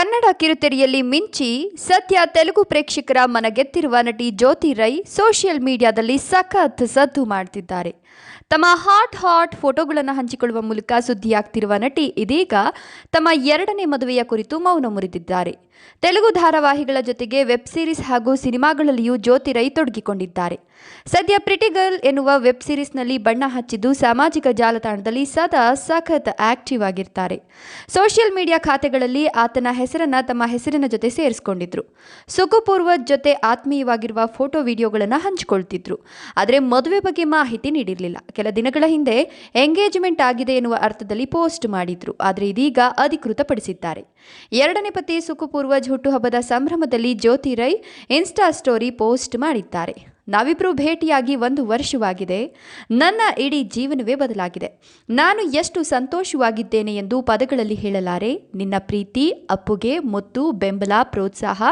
ಕನ್ನಡ ಕಿರುತೆರೆಯಲ್ಲಿ ಮಿಂಚಿ ಸದ್ಯ ತೆಲುಗು ಪ್ರೇಕ್ಷಕರ ಮನಗೆತ್ತಿರುವ ನಟಿ ಜ್ಯೋತಿ ರೈ ಸೋಷಿಯಲ್ ಮೀಡಿಯಾದಲ್ಲಿ ಸಖತ್ ಸದ್ದು ಮಾಡ್ತಿದ್ದಾರೆ. ತಮ್ಮ ಹಾಟ್ ಹಾಟ್ ಫೋಟೋಗಳನ್ನು ಹಂಚಿಕೊಳ್ಳುವ ಮೂಲಕ ಸುದ್ದಿಯಾಗ್ತಿರುವ ನಟಿ ಇದೀಗ ತಮ್ಮ ಎರಡನೇ ಮದುವೆಯ ಕುರಿತು ಮೌನ ಮುರಿದಿದ್ದಾರೆ. ತೆಲುಗು ಧಾರಾವಾಹಿಗಳ ಜೊತೆಗೆ ವೆಬ್ ಸೀರೀಸ್ ಹಾಗೂ ಸಿನಿಮಾಗಳಲ್ಲಿಯೂ ಜ್ಯೋತಿ ರೈ ತೊಡಗಿಕೊಂಡಿದ್ದಾರೆ. ಸದ್ಯ ಪ್ರಿಟಿ ಗರ್ಲ್ ಎನ್ನುವ ವೆಬ್ ಸೀರೀಸ್ನಲ್ಲಿ ಬಣ್ಣ ಹಚ್ಚಿದ್ದು ಸಾಮಾಜಿಕ ಜಾಲತಾಣದಲ್ಲಿ ಸದಾ ಸಖತ್ ಆಕ್ಟಿವ್ ಆಗಿರ್ತಾರೆ. ಸೋಷಿಯಲ್ ಮೀಡಿಯಾ ಖಾತೆಗಳಲ್ಲಿ ಆತನ ಹೆಸರನ್ನ ತಮ್ಮ ಹೆಸರಿನ ಜೊತೆ ಸೇರಿಸ್ಕೊಂಡಿದ್ರು. ಸುಖಪೂರ್ವ ಜೊತೆ ಆತ್ಮೀಯವಾಗಿರುವ ಫೋಟೋ ವಿಡಿಯೋಗಳನ್ನು ಹಂಚಿಕೊಳ್ತಿದ್ರು. ಆದರೆ ಮದುವೆ ಬಗ್ಗೆ ಮಾಹಿತಿ ನೀಡಿರಲಿಲ್ಲ. ಕೆಲ ದಿನಗಳ ಹಿಂದೆ ಎಂಗೇಜ್ಮೆಂಟ್ ಆಗಿದೆ ಎನ್ನುವ ಅರ್ಥದಲ್ಲಿ ಪೋಸ್ಟ್ ಮಾಡಿದ್ರು. ಆದರೆ ಇದೀಗ ಅಧಿಕೃತಪಡಿಸಿದ್ದಾರೆ. ಎರಡನೇ ಪತಿ ಸುಖಪೂರ್ವಜ್ ಹುಟ್ಟುಹಬ್ಬದ ಸಂಭ್ರಮದಲ್ಲಿ Jyothi Rai insta story post ಮಾಡಿದ್ದಾರೆ. ನಾವಿಬ್ಬರು ಭೇಟಿಯಾಗಿ ಒಂದು ವರ್ಷವಾಗಿದೆ. ನನ್ನ ಇಡೀ ಜೀವನವೇ ಬದಲಾಗಿದೆ. ನಾನು ಎಷ್ಟು ಸಂತೋಷವಾಗಿದ್ದೇನೆ ಎಂದು ಪದಗಳಲ್ಲಿ ಹೇಳಲಾರೆ. ನಿನ್ನ ಪ್ರೀತಿ, ಅಪ್ಪುಗೆ ಮುತ್ತು ಬೆಂಬಲ, ಪ್ರೋತ್ಸಾಹ,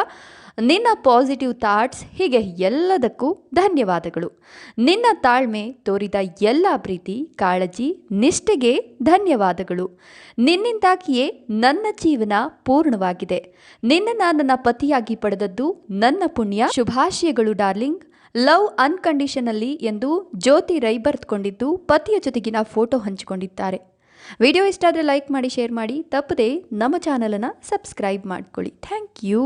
ನಿನ್ನ ಪಾಸಿಟಿವ್ ಥಾಟ್ಸ್ ಹೀಗೆ ಎಲ್ಲದಕ್ಕೂ ಧನ್ಯವಾದಗಳು. ನಿನ್ನ ತಾಳ್ಮೆ ತೋರಿದ ಎಲ್ಲ ಪ್ರೀತಿ, ಕಾಳಜಿ, ನಿಷ್ಠೆಗೆ ಧನ್ಯವಾದಗಳು. ನಿನ್ನಿಂದಾಗಿಯೇ ನನ್ನ ಜೀವನ ಪೂರ್ಣವಾಗಿದೆ. ನಿನ್ನನ್ನು ನನ್ನ ಪತಿಯಾಗಿ ಪಡೆದದ್ದು ನನ್ನ ಪುಣ್ಯ. ಶುಭಾಶಯಗಳು ಡಾರ್ಲಿಂಗ್. ಲವ್ ಅನ್ಕಂಡೀಷನಲ್ಲಿ ಎಂದು ಜ್ಯೋತಿ ರೈ ಬರೆದುಕೊಂಡಿದ್ದು, ಪತಿಯ ಜೊತೆಗಿನ ಫೋಟೋ ಹಂಚಿಕೊಂಡಿದ್ದಾರೆ. ವಿಡಿಯೋ ಇಷ್ಟ ಆದರೆ ಲೈಕ್ ಮಾಡಿ, ಶೇರ್ ಮಾಡಿ. ತಪ್ಪದೆ ನಮ್ಮ ಚಾನಲನ್ನು ಸಬ್ಸ್ಕ್ರೈಬ್ ಮಾಡ್ಕೊಳ್ಳಿ. Thank you.